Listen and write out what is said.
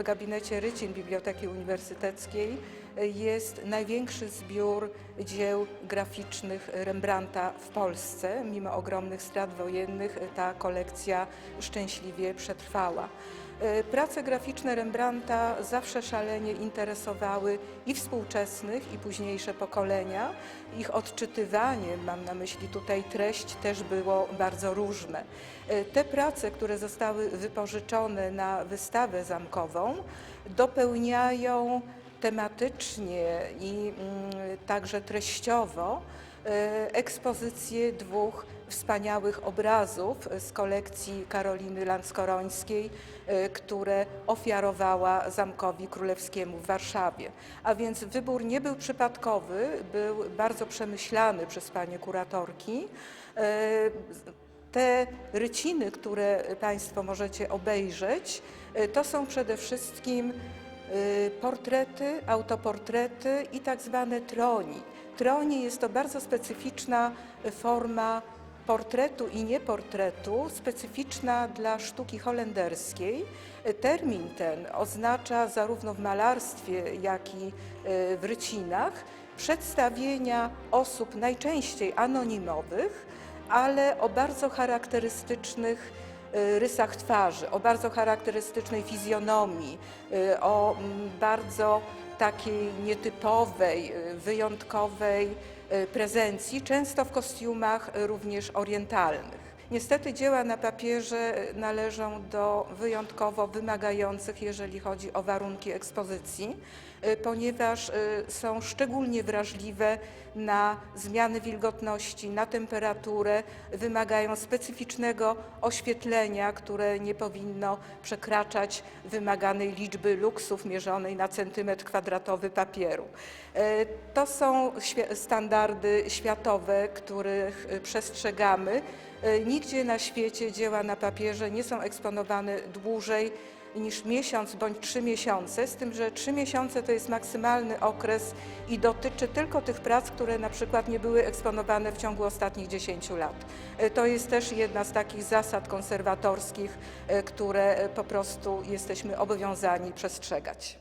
w gabinecie Rycin Biblioteki Uniwersyteckiej jest największy zbiór dzieł graficznych Rembrandta w Polsce. Mimo ogromnych strat wojennych ta kolekcja szczęśliwie przetrwała. E, Prace graficzne Rembrandta zawsze szalenie interesowały i współczesnych, i późniejsze pokolenia. Ich odczytywanie, mam na myśli tutaj treść, też było bardzo różne. E, Te prace, które zostały wypożyczone na wystawę zamkową, dopełniają tematycznie i mm, także treściowo ekspozycję dwóch wspaniałych obrazów z kolekcji Karoliny Landskorońskiej, e, które ofiarowała Zamkowi Królewskiemu w Warszawie. A więc wybór nie był przypadkowy, był bardzo przemyślany przez panie kuratorki. E, Te ryciny, które Państwo możecie obejrzeć, e, to są przede wszystkim portrety, autoportrety i tak zwane troni. Troni jest to bardzo specyficzna forma portretu i nieportretu, specyficzna dla sztuki holenderskiej. Termin ten oznacza zarówno w malarstwie, jak i y, w rycinach przedstawienia osób najczęściej anonimowych, ale o bardzo charakterystycznych y, rysach twarzy, o bardzo charakterystycznej fizjonomii, y, o mm, bardzo takiej nietypowej, y, wyjątkowej y, prezencji, często w kostiumach y, również orientalnych. Niestety dzieła na papierze należą do wyjątkowo wymagających, jeżeli chodzi o warunki ekspozycji, y, ponieważ y, są szczególnie wrażliwe na zmiany wilgotności, na temperaturę, wymagają specyficznego oświetlenia, które nie powinno przekraczać wymaganej liczby luksów mierzonej na centymetr kwadratowy papieru. E, To są standardy światowe, których y, przestrzegamy. E, Nigdzie na świecie dzieła na papierze nie są eksponowane dłużej niż miesiąc bądź trzy miesiące, z tym, że trzy miesiące to jest maksymalny okres i dotyczy tylko tych prac, które na przykład nie były eksponowane w ciągu ostatnich 10 lat. E, To jest też jedna z takich zasad konserwatorskich, e, które po prostu jesteśmy obowiązani przestrzegać.